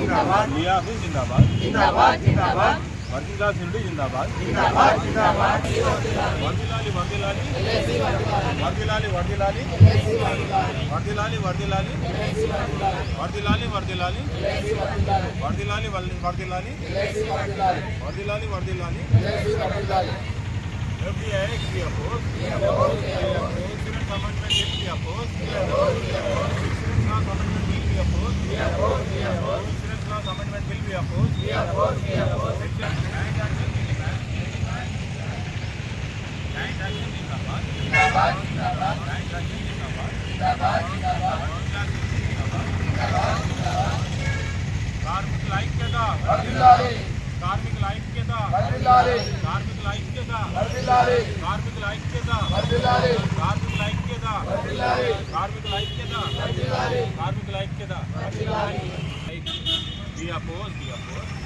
జిందాబాద్. జిందాబాద్. జిందాబాద్ వర్తిలా సిరుడి జిందాబాద్. వర్దిలాలి వర్దిలాలి వర్దిలాలి వర్దిలాలి వర్దిలాలి వర్దిలాలి వర్దిలాలి వర్దిలాలి వర్దిలాలి వర్దిలాలి వర్దిలాలి వర్దిలాలి FDI ಕಾರ್ಮಿಕ ಐಕ್ಯದ ಕಾರ್ಮಿಕ ಐಕ್ಯದ ಕಾರ್ಮಿಕ ಐಕ್ಯದ ಕಾರ್ಮಿಕ ಐಕ್ಯದ ಕಾರ್ಮಿಕ ಐಕ್ಯದ ಕಾರ್ಮಿಕ ಐಕ್ಯದ ಕಾರ್ಮಿಕ ಐಕ್ಯದ We oppose, we oppose.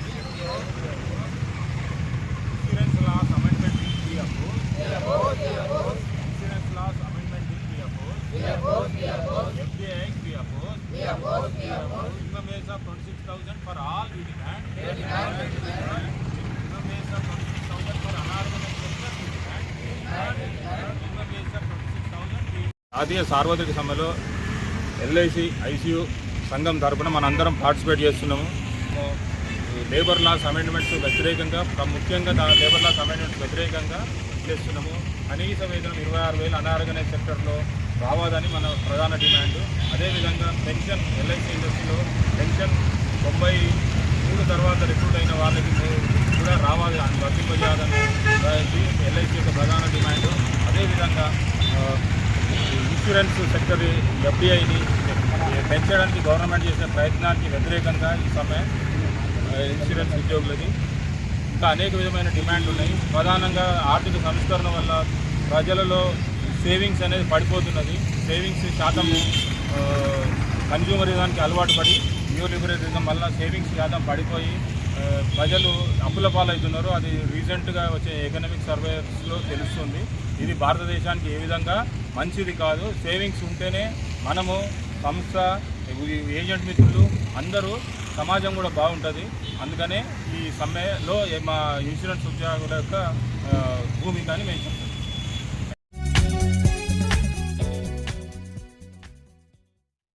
జాతీయ సార్వత్రిక సమ్మెలో ఎల్ఐసి ఐసీయూ సంఘం తరపున మనందరం పార్టిసిపేట్ చేస్తున్నాము. లేబర్ లాస్ అమెండ్మెంట్స్ వ్యతిరేకంగా ప్ర- ముఖ్యంగా లేబర్ లాస్ అమెండ్మెంట్స్ వ్యతిరేకంగా చేస్తున్నాము. కనీస వేతనం ఇరవై ఆరు వేలు అనార్గనైజ్ సెక్టర్లో రావాలని మన ప్రధాన డిమాండ్. అదేవిధంగా పెన్షన్ ఎల్ఐసి ఇండస్ట్రీలో పెన్షన్ తొంభై మూడు తర్వాత రిక్రూట్ అయిన వాళ్ళకి కూడా రావాలి అని వర్తింపజేయాలని ఎల్ఐసి యొక్క ప్రధాన డిమాండ్. అదేవిధంగా ఇన్సూరెన్స్ సెక్టర్ ఎఫ్డిఐని పెంచడానికి గవర్నమెంట్ చేసిన ప్రయత్నానికి వ్యతిరేకంగా ఈ సమయం ఇన్సూరెన్స్ ఉద్యోగులది. ఇంకా అనేక విధమైన డిమాండ్లు ఉన్నాయి. ప్రధానంగా ఆర్థిక సంస్కరణ వల్ల ప్రజలలో సేవింగ్స్ అనేది పడిపోతున్నది. సేవింగ్స్ శాతం కన్జ్యూమరిజానికి అలవాటు పడి న్యూ లిబరలిజం వల్ల సేవింగ్స్ శాతం పడిపోయి ప్రజలు అప్పుల పాలవుతున్నారు. అది రీసెంట్గా వచ్చే ఎకనామిక్ సర్వేస్లో తెలుస్తుంది. ఇది భారతదేశానికి ఏ విధంగా మంచిది కాదు. సేవింగ్స్ ఉంటేనే మనము సంస్థ ఈ ఏజెంట్ మిత్రులు అందరూ సమాజం కూడా బాగుంటుంది. అందుకనే ఈ సమ్మెలో మా ఇన్సూరెన్స్ ఉద్యోగుల యొక్క భూమికని మేము